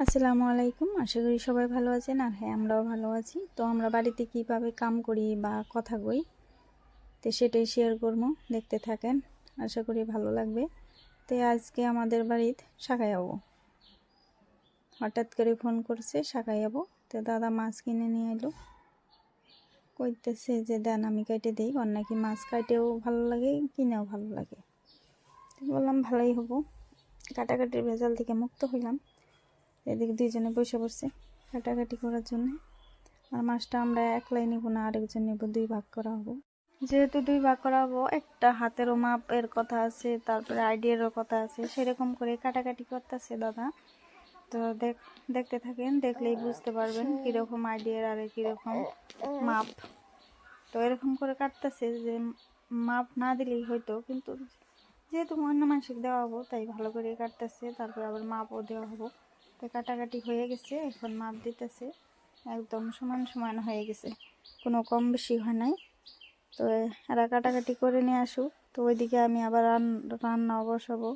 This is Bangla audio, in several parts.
আসসালামু আলাইকুম। আশা করি সবাই ভালো আছেন আর হ্যাঁ আমরাও ভালো আছি। তো আমরা বাড়িতে কীভাবে কাম করি বা কথা কই তো সেটাই শেয়ার করব, দেখতে থাকেন। আশা করি ভালো লাগবে। তো আজকে আমাদের বাড়িতে শাখায় যাব হঠাৎ করে ফোন করছে, শাখায় যাব তো দাদা মাছ কিনে নিয়ে এলো। কইতেছে যে, দেন আমি কেটে দিই। ওর নাকি মাছ কাটেও ভালো লাগে, কিনেও ভালো লাগে। বললাম, ভালোই হব। কাটাকাটির ভেজাল থেকে মুক্ত হইলাম। এদিকে দুইজনে বসে পড়ছে কাটাকাটি করার জন্য। আর মাছটা আমরা একলাই নিব না, আরেকজন নিব, দুই ভাগ করা হব। যেহেতু দুই ভাগ করা হব, একটা হাতেরও মাপের কথা আছে, তারপরে আইডিয়ারও কথা আছে, সেরকম করে কাটাকাটি করতেছে দাদা। তো দেখ, দেখতে থাকেন, দেখলেই বুঝতে পারবেন কীরকম আইডিয়ার আর কীরকম মাপ। তো এরকম করে কাটতেছে যে মাপ না দিলেই হয়তো, কিন্তু যেহেতু অন্য মানুষকে দেওয়া হব, তাই ভালো করে কাটতেছে, তারপরে আবার মাপও দেওয়া হব। তো কাটাকাটি হয়ে গেছে, এখন মাপ দিতেছে। একদম সমান সমান হয়ে গেছে, কোনো কম বেশি হয় নাই। তো এরা কাটাকাটি করে নিয়ে আসুক, তো ওইদিকে আমি আবার রান্না বসাবো।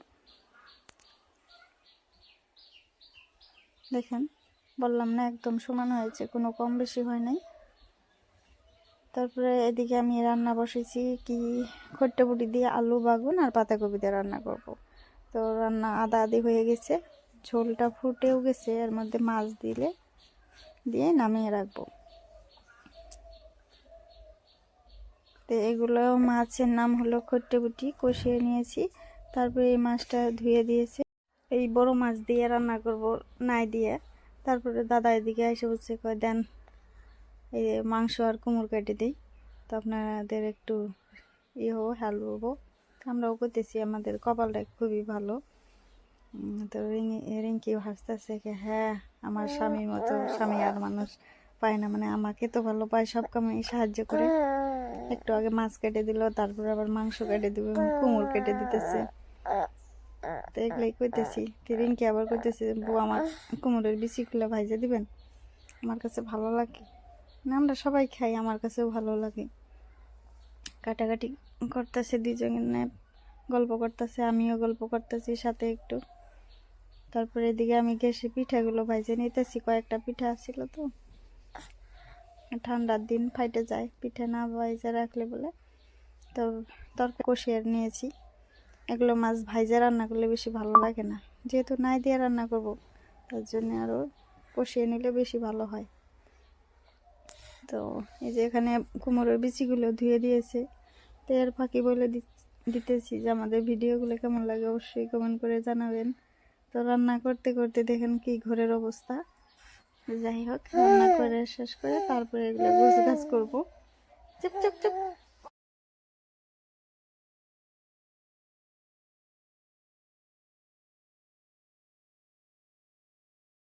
দেখেন, বললাম না, একদম সমান হয়েছে, কোনো কম বেশি হয় নাই। তারপরে এদিকে আমি রান্না বসেছি, কি খট্টে বুটি দিয়ে আলু বাগুন আর পাতাকপি দিয়ে রান্না করব। তো রান্না আদা আদি হয়ে গেছে। ঝোলটা ফুটেও গেছে, এর মধ্যে মাছ দিলে দিয়ে নামিয়ে রাখব। তো এগুলো মাছের নাম হলো খট্টেবুটি কষিয়ে নিয়েছি। তারপরে এই মাছটা ধুয়ে দিয়েছে। এই বড় মাছ দিয়ে রান্না করব নাই দিয়ে। তারপরে দাদা এদিকে এসে বলছে, কয়, দেন এই মাংস আর কুমড় কেটে দিই। তো আপনাদের একটু ইয়ে হব, হেল্প হব। আমরাও করতেছি, আমাদের কপালটা খুবই ভালো। তো রিঙ্কি হাসতেছে কি হ্যাঁ আমার স্বামীর মতো স্বামী আর মানুষ পায় না মানে আমাকে তো ভালো পায়, সব কামে সাহায্য করে। একটু আগে মাছ কেটে দিল, তারপর আবার মাংস কেটে দিব কুমড় কেটে দিতেছে। তো এগুলাই কইতেছি রিঙ্কি আবার কইতেছে, বউ, আমার কুমড়ের বিচি খুলে ভাইজে দিবেন? আমার কাছে ভালো লাগে। না, আমরা সবাই খাই, আমার কাছেও ভালো লাগে। কাটাকাটি করতেছে দুজনে গল্প করতেছে, আমিও গল্প করতেছি, সাথে একটু। তারপরে এদিকে আমি গ্যাসে পিঠাগুলো ভাইজে নিতেছি, কয়েকটা পিঠা ছিল তো। ঠান্ডার দিন ফাইটে যায়, পিঠা না ভাইজে রাখলে বলে। তো তরকারি কষিয়ে নিয়েছি। এগুলো মাছ ভাইজে রান্না করলে বেশি ভালো লাগে না। যেহেতু নাই দিয়ে রান্না করব, তার জন্য আরও কষিয়ে নিলে বেশি ভালো হয়। তো এই যে এখানে কুমড়োর বিচিগুলো ধুয়ে দিয়েছে। তো এর ফাঁকি বলে দিতেছি যে আমাদের ভিডিওগুলো কেমন লাগে অবশ্যই কমেন্ট করে জানাবেন। তো রান্না করতে করতে দেখেন কি ঘরের অবস্থা। যাই হোক, রান্না করে শেষ করে তারপরে এগুলো গোছ গাছ করব। চুপ চুপ চুপ।